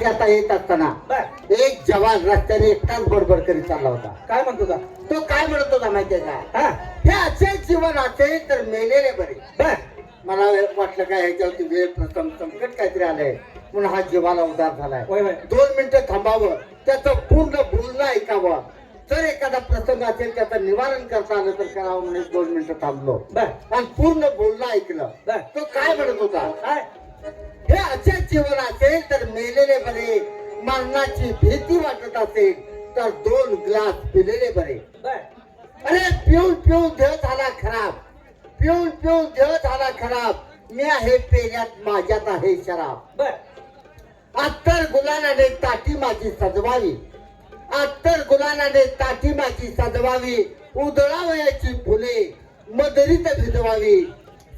गावासाठी आता येत असताना एक जवान रस्त्याने एकटाच बडबड करीत चालला होता. काय म्हणतो का तो काय म्हणत होता माहितीये का? हा. असेच जीवन असेल तर मेलेले बरे. मला वाटलं काय ह्याच्यावरती वेळ प्रथम संकट काहीतरी आलंय. म्हणून हा जीवाला उदार झालाय. दोन मिनिटं थांबावं. त्याचं पूर्ण बोलणं ऐकावं. जर एखादा प्रसंग असेल त्याचं निवारण करता आलं तर करावं म्हणून दोन मिनिटं थांबलो. आणि पूर्ण बोलणं ऐकलं. तो काय म्हणत होता? काय? हे असेच जीवन असेल तर मेलेले बरे मरणाची भीती वाटत असेल तर दोन ग्लास पिलेले बरे. अरे पिऊन पिऊन देह झाला खराब. पिऊन पिऊन देह झाला खराब. मी आहे पेल्यात माझ्यात आहे शराब. अत्तर गुलानाने ताटी माझी सजवावी. अत्तर गुलानाने ताटी माझी सजवावी. उधळावयाची फुले मदरीत भिजवावी.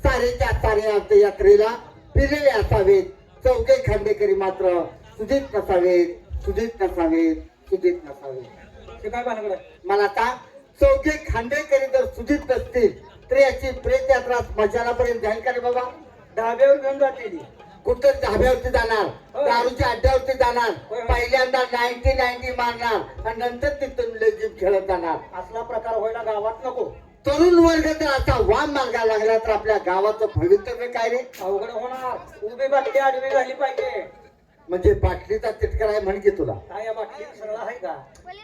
सारेच्या सारे अंत्ययात्रेला फिरलेले असावेत. चौके खांडेकरी मात्र सुधीत नसावेत. सुधीत नसावेत. सुधीत नसावेत. ते काय भानगड मला सांग चौघे खांडेकरी जर सुधीत नसतील तर याची प्रेत यात्रा स्मशानापर्यंत जाईल का रे बाबा? धाब्यावर घेऊन जाते ती. कुठं धाब्यावरती जाणार. दारूच्या अड्ड्यावरती जाणार. पहिल्यांदा नाईन्टी नाईन्टी मारणार आणि नंतर तिथून लेजिम खेळत जाणार. असला प्रकार व्हायला गावात नको. तरुण वर्ग जर असा वाम मार्गाला लागला तर आपल्या गावाचं भवितव्य काय रे? अवघड होणार. उभी बाटली आडवी झाली पाहिजे. म्हणजे बाटलीचा चिटकर आहे म्हण की तुला. काय या बाटली सरळ आहे का?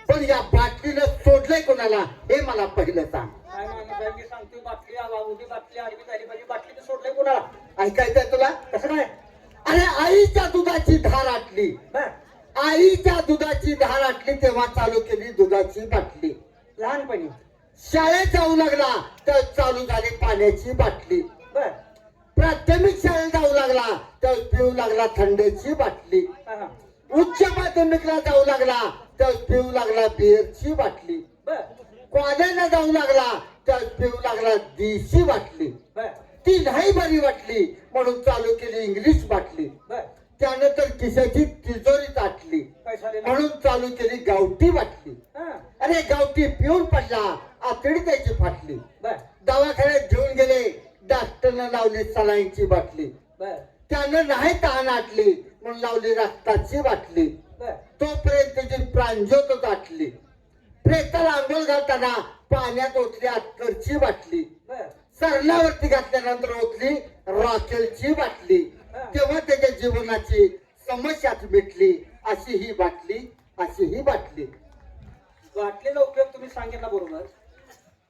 पण या बाटलीनं सोडलंय कोणाला? हे मला पहिलं सांग. काय माणूस आहे मी सांगतो बाटली आवा उभी बाटली आडवी झाली पाहिजे. बाटली तर सोडलंय कोणाला? ऐकायचंय तुला? कसं काय? अरे आईच्या दुधाची धार आटली. आईच्या दुधाची धार आटली तेव्हा चालू केली दुधाची बाटली. लहानपणी. शाळेत जाऊ लागला तर चालू झाली पाण्याची बाटली. बर. प्राथमिक शाळेत जाऊ लागला तर पिऊ लागला थंडीची बाटली. उच्च माध्यमिकला जाऊ लागला तर पिऊ लागला बिअरची बाटली. कॉलेजला जाऊ लागला तर पिऊ लागला देशी बाटली. ती नाही बरी वाटली म्हणून चालू केली इंग्लिश बाटली. बर त्यानंतर खिशाची तिजोरी ताटली म्हणून चालू केली गावठी बाटली हा. अरे गावठी पिऊन पडला आतडी त्याची फाटली. दवाखान्यात घेऊन गेले डॉक्टरनं लावली सलाईनची बाटली. त्यानं नाही तहान आटली म्हणून लावली रक्ताची बाटली. तोपर्यंत त्याची प्रांजोत आटली प्रेताला आंघोळ घालताना पाण्यात ओतली अत्तरची बाटली. बर. सरणावरती घातल्यानंतर ओतली रॉकेलची बाटली. तेव्हा त्याच्या जीवनाची समस्याच मिटली अशी ही बाटली अशी ही बाटली. बाटलीचा उपयोग तुम्ही सांगितला बरोबर.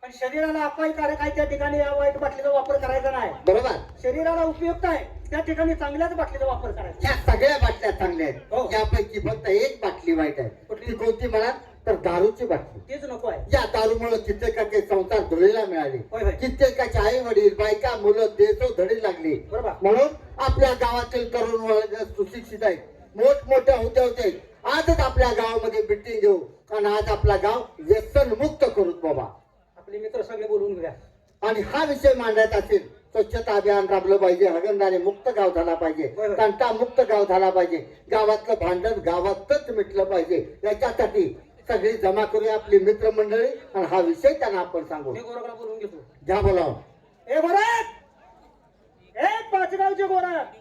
पण शरीराला अपायकारक आहे त्या ठिकाणी या वाईट बाटलीचा वापर करायचा नाही. बरोबर. शरीराला उपयुक्त आहे त्या ठिकाणी चांगल्याच बाटलीचा वापर करायचा. या सगळ्या बाटल्या चांगल्या हो. आहेत यापैकी फक्त एक बाटली वाईट आहे. कुठली? ती कोणती म्हणा तर दारूची बाटली. तेच नको आहे. या दारूमुळे कित्येकाचे संसार धुळीला मिळाले. होय, होय. कित्येकाचे आई वडील बायका मुलं देतो धडी लागली. बरोबर. म्हणून आपल्या गावातील तरुण वर्ग सुशिक्षित आहेत. मोठमोठ्या होते होते आजच आपल्या गावामध्ये मिटिंग घेऊ. आणि आज आपला गाव व्यसन मुक्त करू बाबा. आपले मित्र सगळे बोलवून घ्या आणि हा विषय मांडायचा असेल स्वच्छता अभियान राबलं पाहिजे हगंदारी मुक्त गाव झाला पाहिजे. तंटा मुक्त गाव झाला पाहिजे गावातलं भांडण गावातच मिटलं पाहिजे याच्यासाठी सगळी जमा करूया आपली मित्रमंडळी. आणि हा विषय त्यांना आपण सांगू. घेतो. घ्या बोलाव. ए गोरख ए पाचगावचे गोरख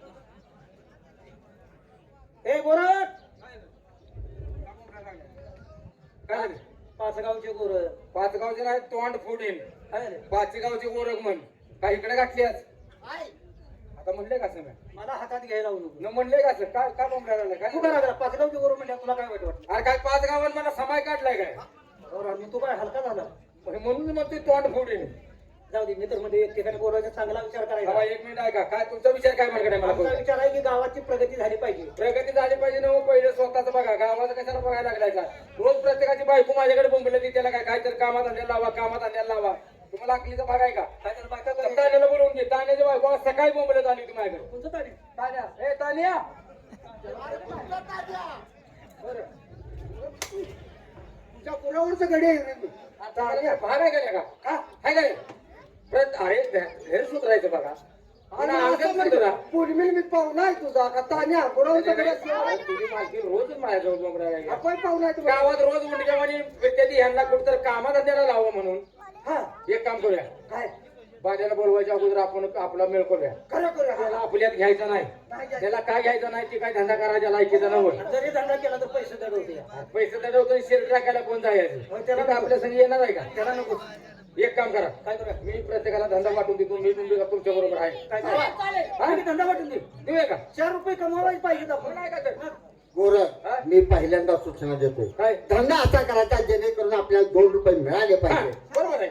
ए गोरख काय रे? पाचगावचे गोरख पाचगावचे नाही तोंड फोडीन. काय रे? पाचगावचे गोरख म्हण. काय इकडे घातली आज? आता म्हणले का सगळं मला हातात घ्यायला लावू नको. न म्हणले का सर काय काय बोंबला लागला तू काय काय लागला पाचगावचे गोरख म्हणजे तुला काय वाईट वाटलं? अरे काय पाच गावात मला समाय काढलाय काय? बरोबर मी तू काय हलका झाला? म्हणजे म्हणून मग ते तोंड फोडीन. जाऊ दे मित्रमध्ये एक ठिकाणी बोलायचा चांगला विचार बाबा करायचा एक मिनिट आहे का काय तुमचा विचार काय म्हणकडे मला आमचा. विचार आहे की गावाची प्रगती झाली पाहिजे. प्रगती झाली पाहिजे ना हो, पहिले स्वतःच बघा गावाचं कशाला बघायला लागलाय का रोज प्रत्येकाची बायको माझ्याकडे बोंबले ती त्याला काय काय तर कामात आणण्याला लावा कामात आणण्याला लावा. तुम्हाला अकलीचा भाग आहे का? काय तर बायका तर काय- तान्याला बोलवून घे. तान्याची बायको आज सकाळी बोंबले झाली होती माझ्याकडे. तुमचं काय? तान्या. ए तान्या! बरं. तुमच्या पुरावरचं गडी आहे रे. भाग आहे का नाही का? का आहे का नाही? अरे हेर सुधारायचं बघा. अंगण म्हणजे. पूर्वी मी पाहुणा आहे तुझा. का तुझी मालकी रोजच माझ्याजवळ लागली. आपण पाहुणा आहे तुझा. गावात रोज उंडक्यावानी विद्यार्थी ह्यांना कुठं कामात धंद्याला लावा म्हणून. हा. एक काम करूया. काय? बाजाला बोलवायच्या अगोदर आपण आपला मेळ करूया. खरं करूया त्याला आपल्यात घ्यायचं नाही. त्याला काय घ्यायचं नाही ते काय धंदा करायच्या लायकीचा नव्हतं जरी धंदा केला तर पैसे दडवते. पैसे दडवतो शेर टाकायला कोण जायचं? त्याला आपल्या संग येणार आहे का? त्याला नको. एक काम करा. काय करूया मी प्रत्येकाला धंदा वाटून देतो. मी तुमच्या तुमच्या बरोबर आहे? काय धंदा वाटून देऊ देऊया का? चार रुपये कमवायला पाहिजेत आपण. नाही का तर? गोर हा? मी पहिल्यांदा सूचना देतोय. काय? धंदा असा करायचा जेणेकरून आपल्याला दोन रुपये मिळाले हा, पाहिजे. बरोबर आहे.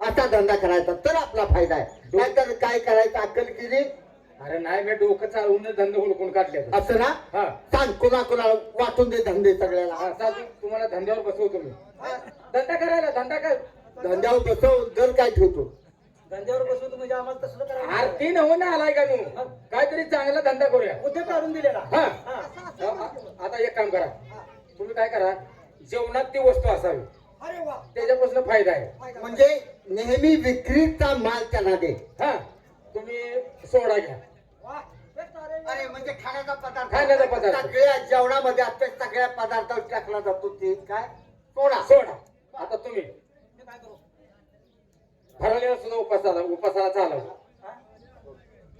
असा धंदा करायचा तर आपला फायदा आहे. नाहीतर काय करायचं? अक्कल केली? अरे नाही मी डोकं चालवून धंदे हुडकून काढले असं ना? हा. सांग कुणा कुणाला वाटून दे धंदे सगळ्याला. हा. तुम्हाला धंद्यावर बसवतो मी. धंदा करायला धंदा कर. धंद्यावर बसव दर काय ठेवतो? धंद्यावर बसवतो म्हणजे आम्हाला तसलं करायचं आरती नव ना आलाय का तू काहीतरी चांगला धंदा करूया. उद्या काढून दिलेला. हा. हा. आता एक काम करा. तुम्ही काय करा जेवणात ती वस्तू असावी. अरे वा. त्याच्यापासून फायदा आहे. म्हणजे नेहमी विक्रीचा माल त्यांना दे. हा. तुम्ही सोडा घ्या. अरे म्हणजे खाण्याचा पदार्थ. खाण्याचा पदार्थ. सगळ्या जेवणामध्ये आता सगळ्या पदार्थावर टाकला जातो ते काय? सोडा. सोडा. आता तुम्ही फराळीला सुद्धा उपासाला उपासाला चालव हा?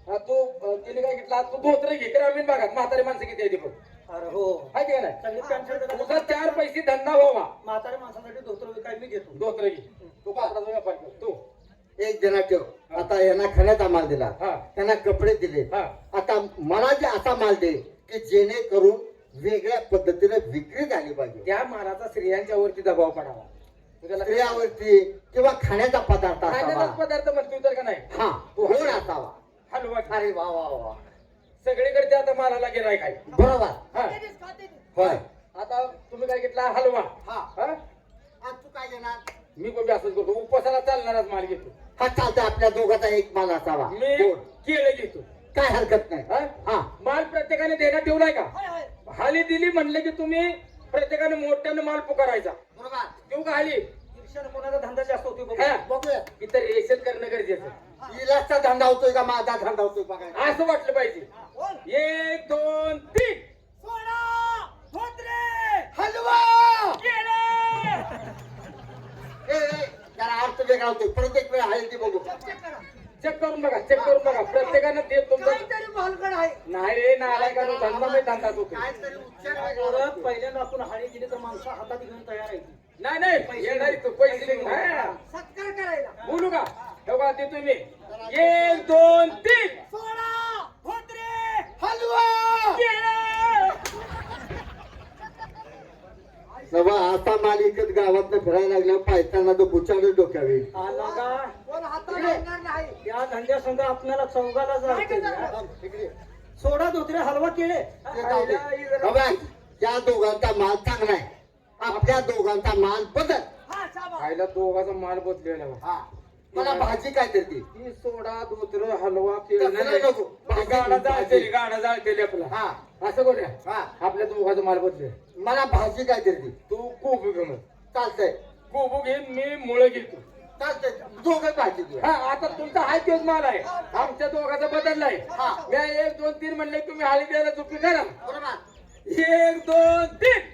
हा तू तिने काय घेतला? तू धोत्र घे ग्रामीण भागात म्हातारी माणसं किती आहे ती बघ. अरे हो. हाय की नाही? सगळी तुझा चार पैसे धंदा व्हावा. म्हाताऱ्या माणसासाठी धोतर मी घेतो. धोत्र घे. तू कापडाचा व्यापार कर. तू. एक जण ठेव. आता यांना खाण्याचा माल दिला. हा. त्यांना कपडे दिले. हा. आता मला जे असा माल दे की जेणेकरून वेगळ्या पद्धतीने विक्री झाली पाहिजे. त्या मालाचा स्त्रियांच्या वरती दबाव पडावा. तू त्याला स्त्रियावरती किंवा खाण्याचा पदार्थ असावा. पदार्थ म्हणतो तर का नाही? हा गोड असावा. हलवा. अरे वा वा वा सगळीकडे आता मालाला गिराय काय? बरोबर. हा. होय. आता तुम्ही काय घेतला? हलवा. हा. हा? आज तू काय घेणार? मी पण बी असंच करतो. उपवासाला चालणाराच माल घेतो. हा चालतं आपल्या दोघाचा एक माल असावा. मी गोड केळं घेतो. काय हरकत नाही. हा? हा. माल प्रत्येकाने देण्यात ठेवलाय का? हाली दिली म्हणले की तुम्ही प्रत्येकाने मोठ्यानं माल पुकारायचा. बरोबर. देऊ का ईर्ष्यानं कोणाचा धंदा जास्त होतो बघू. हा. बघूया. रेशन करणं गरजेचं. इलाजचा धंदा होतोय का माझा धंदा होतोय बघायला. असं वाटलं पाहिजे. एक दोन तीन. हलवा. ए, ए, जरा अर्थ वेगळा होतोय. प्रत्येक वेळा हळदी बघू. चेक करून बघा चेक करून बघा. प्रत्येकानं ते तुमचं आहे. नाही रे नालाय का तू धंदा मी धंदा तू काहीतरी उच्चार वेगळा. परत होतोय. पहिल्यांदा आपण हाळी दिली तर माणसं हातात घेऊन तयार आहे नाही नाही येणारी तू पैसे. हा. सत्कार करायला. बोलू का? का ते तुम्ही? एक दोन तीन. बाबा असा माल इकत गावात फिरायला लागल्यावर पायताना तो बुचाडच डोक्यावे आला का या धंद्या संघ आपल्याला चौघाला सोडा धोत्रे हलवा केले. बाबा त्या दोघांचा माल चांगला आहे. आपल्या दोघांचा माल बदल. खायला दोघाचा माल बदलेला. हा. मला भाजी काय देते ती. सोडा धोत्र हलवा. भाजी- गाडा जाळतेली भाजी. गाडा जाळतेली आपला हा. असं करूया. हा आपल्या दोघाचा माल बदले मला भाजी काय देते तू कोबू घे मग. चालतंय. कोबू घे मी मुळं घेतो. चालतंय. दोघं भाजी घे हा आता तुमचा हाय तोच माल आहे. आमच्या दोघाचा बदललाय हा. मी एक दोन तीन म्हणले तुम्ही हाली द्यायला चुकी करा. बरोबर एक दोन तीन.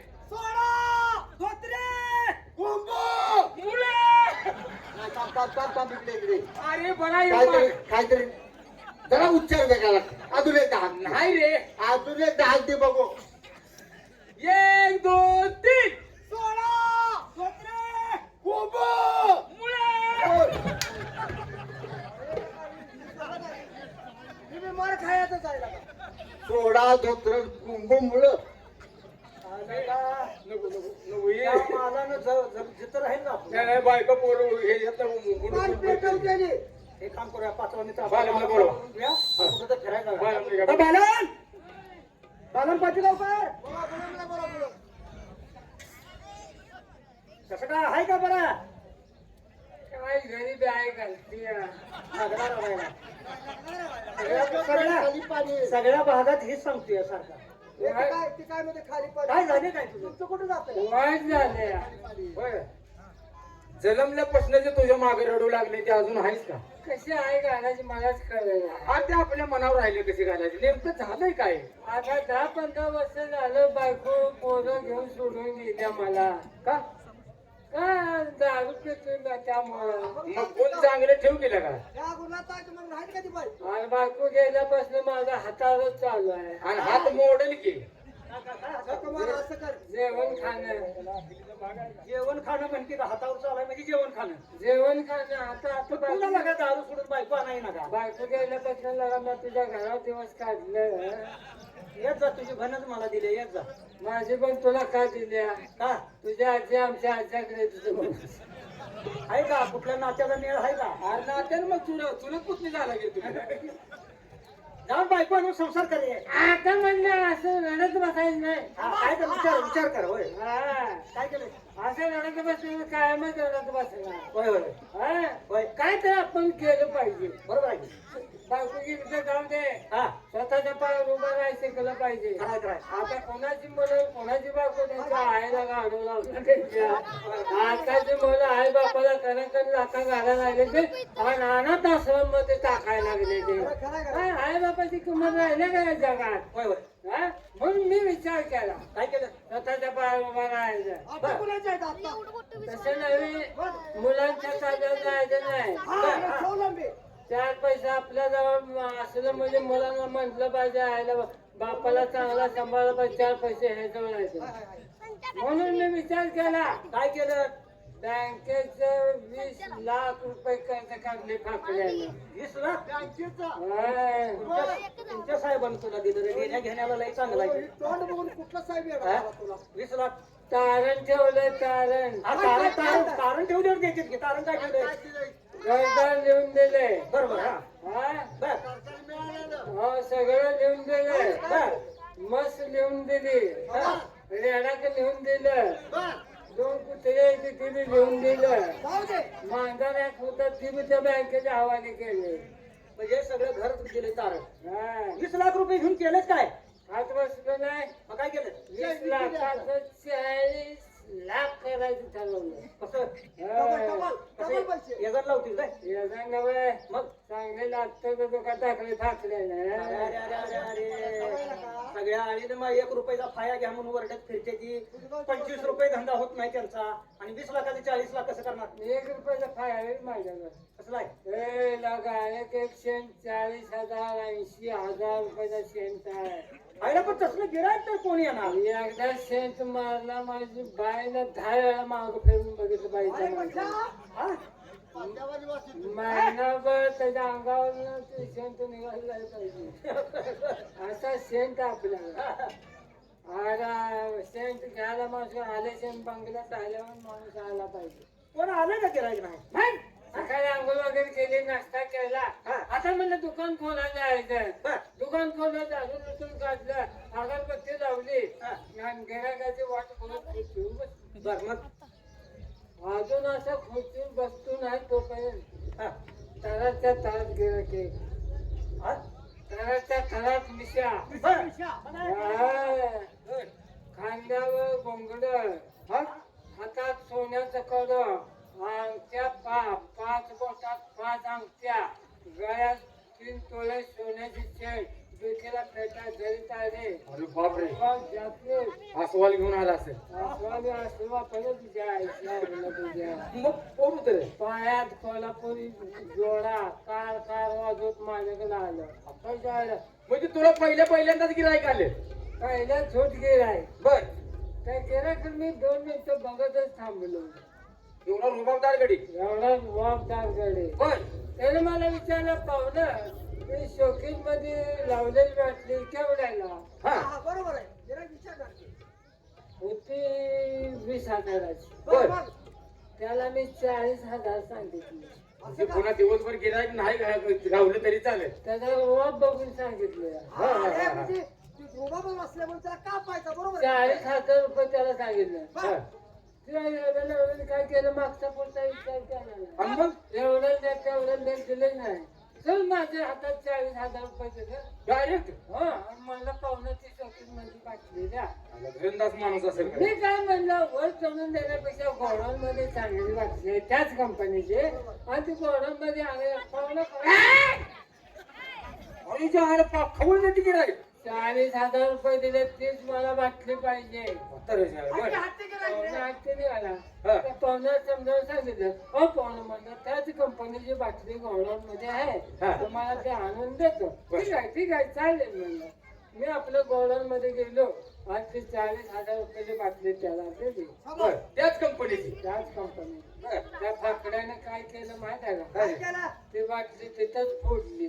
थांब, थांब, थांब, थांब, इकडे, इकडे. अरे बरा काहीतरी काहीतरी जरा उच्चार लागतो अजून एक दहा. नाही रे. अजून एक दहा दे बघू. एक दोन तीन. मार आहे लागा. सोडा धोत्र कुंभू मुळं? नको नको नको ज- ज- जिथं राहील ना आपण. नाही, नाही, बायका पोरं हे येतं हे काम करूया पाच बालमला बोलवा. बालमला बालन बालन पाटील काय कसं काय? आहे का बरं? गरीब आहे घालती. सगळ्या- भागात हेच सांगतोय सारखा. काय झाले काय तुझं? तुमचं कुठं जात झाले होय. जन्मल्यापासून जे तुझ्या मागे रडू लागले ते अजून आहेस का? कशी आहे घालायची मलाच कळलं हा ते आपल्या मनावर राहिले कसे घालायचे नेमकं झालंय काय? आता दहा पंधरा वर्ष झालं बायको पोरं घेऊन सोडून गेल्या मला. का? काय दारू पितोय ना त्यामुळं मग कोण चांगले ठेव केलं का? आणि बायको गेल्यापासून माझा हातावरच चालू आहे. आणि हात मोडेल की. जेवण खाणं. जेवण खाणं म्हणते का हातावर चालाय म्हणजे जेवण खाणं. जेवण खाणं आता आता तुला बायको लागा दारू सोडून बायको नाही ना का बायको तुझ्या घरात दिवस काढलं. येत जा तुझी भनच मला दिले येत जा. माझी पण तुला का दिल्या? का? तुझ्या आजी आमच्या आज्याकडे तुझं म्हणून. आहे का? कुठल्या नात्याचा मेळ आहे का? अरे मग चुल चुलत पुतणी झाला की तुम्ही जाऊन बायको संसार करे आता म्हणलं असं रडत बसायचं नाही. काय विचार विचार कर होय. हा. काय केलं असं रडत बसलं कायमच रडत बसला होय होय. हा? होय. काय तर आपण केलं पाहिजे. बरोबर आहे दे. हा. स्वतःच्या पायावर उभं राहायचं शिकलं पाहिजे. आता कोणाची मुलं कोणाची बायको त्यांच्या आईला गाडू त्यांच्या? आताची मुलं आई बापाला कणकण लाथा घालायला लागले ते. आणि अनाथ आश्रममध्ये टाकायला लागले ते. काय आई बापाची किंमत राहिली का या जगात? होय होय. हा? म्हणून मी विचार केला. काय केलं? स्वतःच्या पायावर उभा राहायचं. तसं नव्हे. मुलांच्या ताब्यात राहायचं नाही. चार पैसे आपल्या जवळ असलं म्हणजे मुलांना म्हटलं पाहिजे आयला बापाला चांगला सांभाळला पाहिजे चार पैसे हे जवळ राहायचे म्हणून मी विचार केला. काय केलं? बँकेचं वीस लाख रुपये कर्ज काढले फाकड्यानं वीस लाख? हाय. तुमच्या- तुमच्या साहेबांनी तुला दिलं रे. देण्या घेण्याला लई चांगला आहे हा? वीस लाख. तारण ठेवलं तारण. हा, तारण तारण तारण ठेवल्यावर द्यायचे की तारण काय ठेवलंय कर्जदार लिहून दिले बरोबर हा. हा? बर. हो सगळं लिहून दिलं बर. मस्त लिहून दिली. रेडाक लिहून दिलं. दोन कुत्रे आहेत ते बी लिहून दिलं मांजर एक होतं ती बी त्या बँकेच्या हवाले केले. म्हणजे सगळं घर दिले तारण हा. वीस लाख रुपये घेऊन केलंच काय? हात बसलं नाही. मग काय केलं? वीस लाखाचं चाळीस लाख करायचं ठरवलं कसं लावतील काय? नव्हे मग? चांगले लागतं तर दुका टाकले अरे फाकल्यानं अरे अरे अरे अरे सगळ्या आळीने मग एक रुपयाचा फाया घ्या म्हणून वरडत फिरत्याची पंचवीस रुपये धंदा होत नाही त्यांचा. आणि वीस लाखाचे चाळीस लाख कसं करणार? एक रुपयाचा फाय आहे माझ्याकडे. कसं आहे? ए लगा एक एक शेण चाळीस हजार ऐंशी हजार रुपयाचा शेंट आहे पण तसलं गिरायक तर कोण येणार? एकदा शेंट मारला माझी बाईनं दहा वेळा माग फिरून बघितलं पाहिजे हा? महिनाभर त्याच्या अंगावर ते शेंट निघायला पाहिजे. असा शेंट आपल्याला. आता शेंट घ्यायला माणूस आले शेंट बंगल्यात आल्यावर माणूस आला पाहिजे. कोण आलं का गिरायक नाही? मग सकाळी आंघोळ वगैरे केली नाश्ता केला. हा. आता म्हणलं दुकान खोलायला बर. दुकान खोललं झाडून लुटून काढलं अगरबत्ती लावली गिरायकाची वाट बघत खुर्चीवर बसली. बर मग अजून असं खुर्चीवर बसतो नाही तोपर्यंत हा. तराच्या तरात गिरायके हा? तराच्या तरात मिशा. खांद्यावर गोंगड हा? हातात सोन्याचं कड पा पाच बोटात पाच अंगठ्या गळ्यात तीन तोळे सोन्याची चेन डोक्याला फेटा तारे अरे बापरे. जाते अस्वाल घेऊन आला असेल. स्वामी आश्रमा परत तुझ्या आईच्या तुझ्या. मग कोण होत रे? पायात कोल्हापुरी जोडा कार कार वाजवत माझ्याकडे आलं. आपण जायला. म्हणजे तुला पहिल्या पहिल्यांदाच गिरायक आले? पहिल्या छोट गेलाय बर. त्या गेला मी दोन मिनिटं बघतच थांबलो. एवढा रुबाबदार गडी. एवढा जबाबदार गडे. बर त्याने मला विचारलं पाहुणं ते शोकीन मध्ये लावलेली बाटली केवढ्याला? हा. होती वीस हजाराची. बर त्याला मी चाळीस हजार सांगितले. म्हणजे पुन्हा दिवसभर गिरायक नाही घा- गावलं तरी चालेल. त्याचा रोब बघून सांगितलं. हा, हा, हा, हा. चाळीस हजार रुपये त्याला सांगितलं. हा. काय केलं मागचा पुढचा विचार केला नाही. आणि मग? एवढं द्या तेवढं द्या दिले नाही चल माझ्या हातात चाळीस हजार रुपये दिले डायरेक्ट हा आणि मला पाहुणं मध्ये पाठली द्या घरंदाज माणूस असेल का? मी काय म्हणलं वर चढून देण्यापेक्षा गोडाऊनमध्ये चांगली वाटली त्याच कंपनीचे आणि ती गोडाऊनमध्ये आले पाहुणं अरे जे आहे चाळीस हजार रुपये दिले तीच मला बाटली पाहिजे. तर बर. हा. पाहुण्याला समजावून सांगितलं हो पाहुणे म्हणलं त्याच कंपनीची बाटली मध्ये आहे. तुम्हाला ते आणून देतो बर. ठीक आहे ठीक आहे चालेल म्हणलं. मी आपल्या गोडाऊन मध्ये गेलो. आज ती चाळीस हजार रुपयाची बाटली त्याला दिली. त्याच कंपनीची त्याच कंपनी त्या फाकड्याने काय केलं माहीत आहे? का ती बाटली तिथंच फोडली.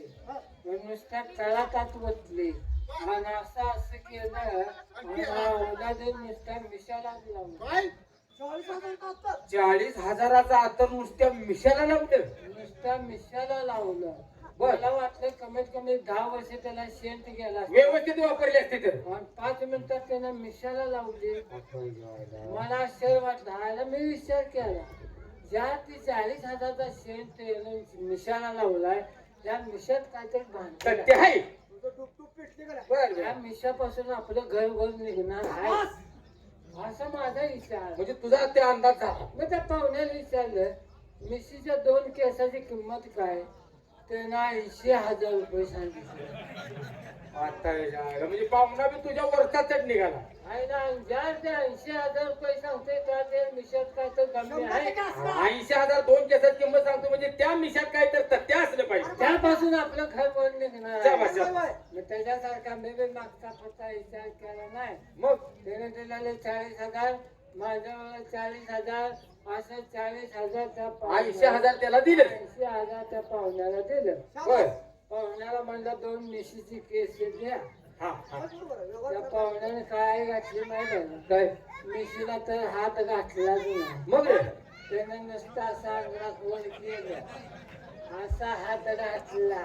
नुसत्या तळातात आणि असं असं केलं नुसत्या मिशाला लावलं काय? चाळीस हजाराचा आता नुसत्या मिशाला लावलं. नुसत्या मिशाला लावलं. मला वाटलं कमीत कमी दहा वर्ष त्याला शेंट गेला. व्यवस्थित वापरली असते तर. आणि पाच मिनिटात त्यानं मिशाला लावली. मला आश्चर्य वाटलं. आयला मी विचार केला. ज्या ती चाळीस हजारचा शेंट त्यानं मिशाला लावलाय त्या मिशात काहीतरी तर भांडण त्या बर. मिशापासून आपलं घर घर निघणार आहे. असा माझा विचार. म्हणजे तुझा ते अंदाज झाला मग त्या पाहुण्याला विचारलं मिशीच्या दोन केसाची किंमत काय? त्यानं ऐंशी हजार रुपये सांगितले. आता. म्हणजे पाहुणा बी तुझ्या वरचा चढ निघाला. आहे ना ज्या ते ऐंशी हजार रुपये सांगते त्या ते मिशात काय तर कमी आहे. ऐंशी हजार दोन केसात किंमत सांगतो. म्हणजे त्या मिशात काय तर त्यापासून आपलं घर. शाबास. मग त्याच्यासारखा मी बी मागचा फक्त विचार केला नाही. मग? त्याने दिलेले चाळीस हजार माझ्या चाळीस हजार असं चाळीस हजार त्या ऐंशी हजार त्याला दिले. ऐंशी हजार त्या पाहुण्याला दिलं. बर पाहुण्याला म्हणलं दोन मिशीची केस द्या. हा हा. त्या पाहुण्याने काय घातली माहिती आहे काय? मिशीला तर हात घातलाच नाही. मग रे? त्याने नुसता असा अंगणात वर केलं. असा हात घातला.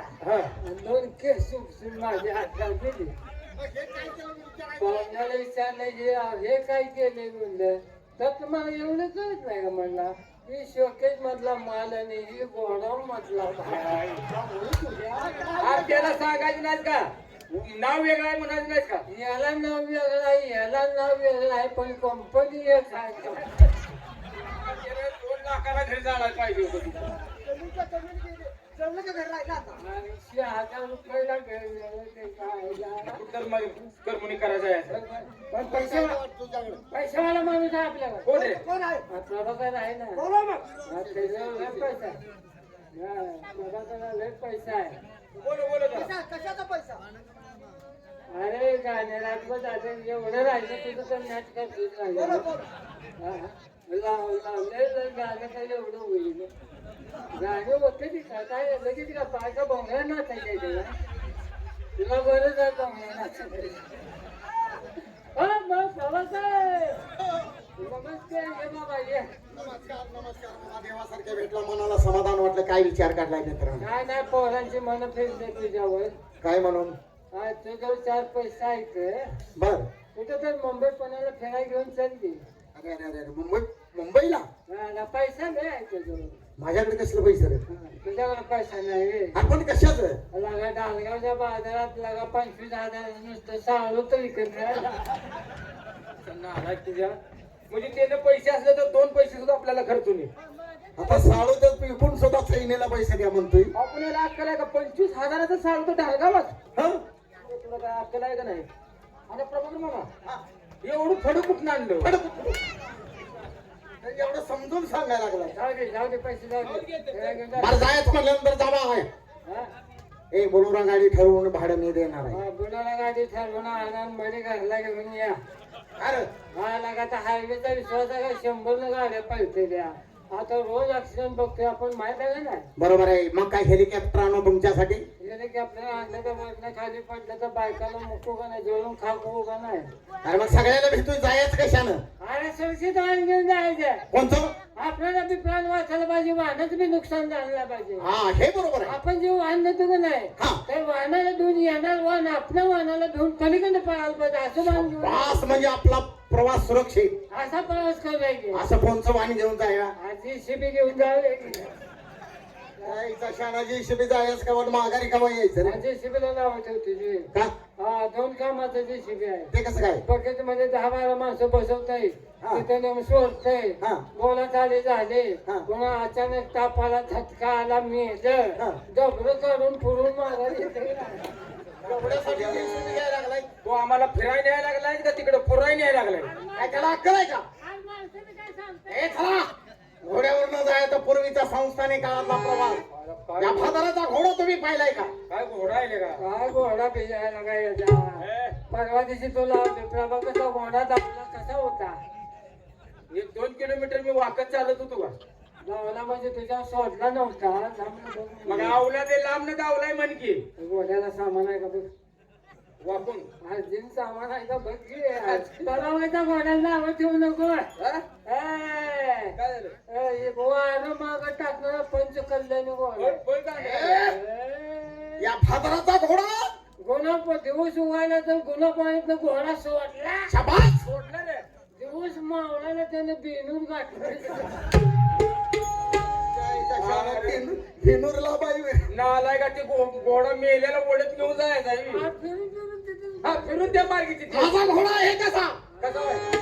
दोन केस उपसून माझ्या हातात दिली. विचारलं हे काय केले म्हणलं तर तुम्हाला एवढं कळत नाही का? म्हणला ही शोकेज मधला माल आणि ही गोडाऊन मधला आज त्याला सांगायचं नाही का? नाव वेगळं आहे म्हणायचं नाही का? याला नाव वेगळं आहे याला नाव वेगळं आहे पण कंपनी एक आहे. दोन लाखाला घरी जायला पाहिजे होतं तुझं. ऐंशी हजार रुपयाला घर गेलं ते काय झालं? कर्म कर्मणी करायचं आहे? असं. पण पैसे पैशावाला माणूस आहे आपल्याला कोण रे आपला बघायला आहे ना. हा, त्याच्यावर लय पैसा आहे. हा, प्रभाकरला लय पैसा आहे. बोल बोल जरा. अरे गाणे राजवत आता एवढं राहिलं तुझं तर मॅच करतोच राहिलं एवढं होईल गाणे होते ती का काय लगेच का बायका बोंगळ्या नाचायच्या इथे. तुला बरंच आहे बोंगळ्या हा मग बाबासाहेब नमस्कार नमस्कार. मला भेटला मनाला समाधान वाटलं काय विचार काढलाय मित्रांनो? काय नाही पोरांची मन फिरले तुझ्यावर. काय म्हणून? तुझ्यावर चार पैसे आहेत. बर. कुठं तर मुंबई पुण्याला फिरायला घेऊन चालली अरे अरे अरे अरे, मुंबई मुंबईला? हा, पैसा नाही माझ्याकडे कसलं पैसे रे? हा, तुझ्याकडे पैसा नाही रे. आपण कशाच? लगा डालगावच्या बाजारात लगा पंचवीस हजार नुसतं साळू तर विकत. नालायक तुझ्या. म्हणजे त्याने पैसे असले तर दोन पैसे सुद्धा आपल्याला खर्चून ये आता साळू तर विकून सुद्धा सैनेला पैसे द्या म्हणतोय. आपण याला अक्कल आहे का? पंचवीस हजाराचं सांगतो ढालगावात हं? तुला काय अक्कल आहे का नाही? आणि प्रभाकर मामा. एवढं खडं कुठं आणलं तर एवढं समजून सांगायला लागलाय जाऊ दे जाऊ दे पैसे जाऊ दे. बरं जायचं म्हणल्यानंतर जावा आहे. हा? ए बोलूरा गाडी ठरवून भाडं मी देणार आहे. हा, बुलाला गाडी ठरवून आणा मध्ये घरला घेऊन या. अरे. हा लागा हायवेचा विश्वास आहे का? शंभर न गाड्या द्या आता रोज ऍक्सिडेंट बघतोय आपण माहीत आहे नाही? बरोबर आहे. मग काय हेलिकॉप्टर आणू तुमच्यासाठी? गेले की आपल्याला आणलं तर खाली पडलं तर बायकाला मुकू का नाही? जोडून खाकू का नाही? अरे मग सगळ्याला भेटतोय जायचं कशानं? अरे सुरक्षित वाहन घेऊन जायचं. कोणतं? आपल्याला बी प्राण वाचायला पाहिजे वाहनाचं बी नुकसान झालं पाहिजे. हा हे बरोबर आहे. आपण जे वाहन नेतो का नाही हा. तर वाहनाला धुवून येणार वाहन आपल्या वाहनाला धुवून पलीकडे पळायला पाहिजे असं वाहन घेऊन पास म्हणजे आपला प्रवास सुरक्षित. असा प्रवास करायचे असं कोणचं वाणी घेऊन जाया शिबी घेऊन जावे जायचं शाळाची शिबी जायचं का? वाट माघारी का यायचं रे? शिबीला. का? हा दोन कामाचं जे शिबी आहे. ते कसं काय? बकेटमध्ये दहा बारा माणसं बसवताय. हा. तिथे नेऊन सोडतंय. हा. बोला झाले झाले. हा. पुन्हा अचानक ताप आला झटका आला मेलं. हा. डबरं काढून पुरून मारायला एवढ्यासाठी घ्यायला लागलाय? आम्हाला फिरायला न्यायला लागलाय का तिकडे पुराय न्यायला लागलाय? काय त्याला अक्कल आहे का? ए चला. घोड्यावरनं जायचं पूर्वीचा संस्थानिक काळातला प्रवास. या फादराचा घोडा तुम्ही पाहिलाय का? काय घोडा आहे का? काय घोडा भिजायला काय याचा? परवा दिवशी तुला बिप्राबा कसा घोडा दाखवला कसा होता? एक दोन किलोमीटर मी वाकत चालत होतो का दावला म्हणजे तुझ्या सोडला नव्हता. बघ. मग आवला ते लांब न दावलाय म्हणकी घोड्याला सामान आहे का बघ? वाकून. अर्जिन सामान आहे का बघ की? परवाच्या घोड्याला नावं ठेवू नको. हा? हे वारं माग टाकणार पंच कल्याणी घोडा का? या फादराचा घोडा? गुन्हा दिवस उगायला तर गुन्हा पाण्यात घोडा सोडला. सोडलं दिवस मावळायला त्याने बेनून गाठलं हिनूरला बाई नालाय का ते घोडा मेलेला ओढत घेऊन जायचा हा फिरून त्या मार्गी तिथे. माझा घोडा आहे कसा? कसं?